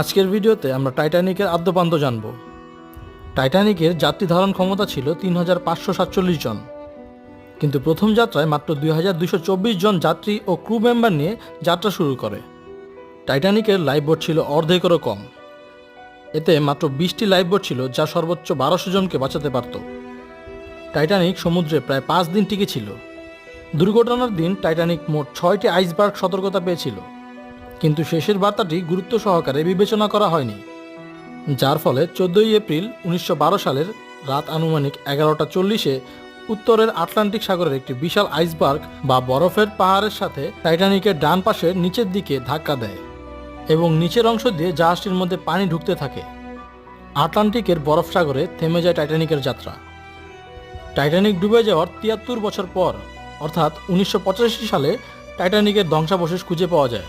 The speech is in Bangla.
আজকের ভিডিওতে আমরা টাইটানিকের আদ্যপান্ত জানব। টাইটানিকের যাত্রী ধারণ ক্ষমতা ছিল তিন হাজার পাঁচশো সাতচল্লিশ জন। কিন্তু প্রথম যাত্রায় মাত্র দুই হাজার দুশো চব্বিশ জন যাত্রী ও ক্রু মেম্বার নিয়ে যাত্রা শুরু করে। টাইটানিকের লাইফবোট ছিল অর্ধেকেরও কম। এতে মাত্র বিশটি লাইফবোট ছিল যা সর্বোচ্চ বারোশো জনকে বাঁচাতে পারত। টাইটানিক সমুদ্রে প্রায় পাঁচ দিন টিকে ছিল। দুর্ঘটনার দিন টাইটানিক মোট ছয়টি আইসবার্গ সতর্কতা পেয়েছিল। কিন্তু শেষের বার্তাটি গুরুত্ব সহকারে বিবেচনা করা হয়নি, যার ফলে চোদ্দই এপ্রিল উনিশশো বারো সালের রাত আনুমানিক এগারোটা চল্লিশে উত্তরের আটলান্টিক সাগরের একটি বিশাল আইসবার্গ বা বরফের পাহাড়ের সাথে টাইটানিকের ডান পাশের নিচের দিকে ধাক্কা দেয় এবং নিচের অংশ দিয়ে জাহাজটির মধ্যে পানি ঢুকতে থাকে। আটলান্টিকের বরফ সাগরে থেমে যায় টাইটানিকের যাত্রা। টাইটানিক ডুবে যাওয়ার তিয়াত্তর বছর পর, অর্থাৎ উনিশশো পঁচাশি সালে টাইটানিকের ধ্বংসাবশেষ খুঁজে পাওয়া যায়।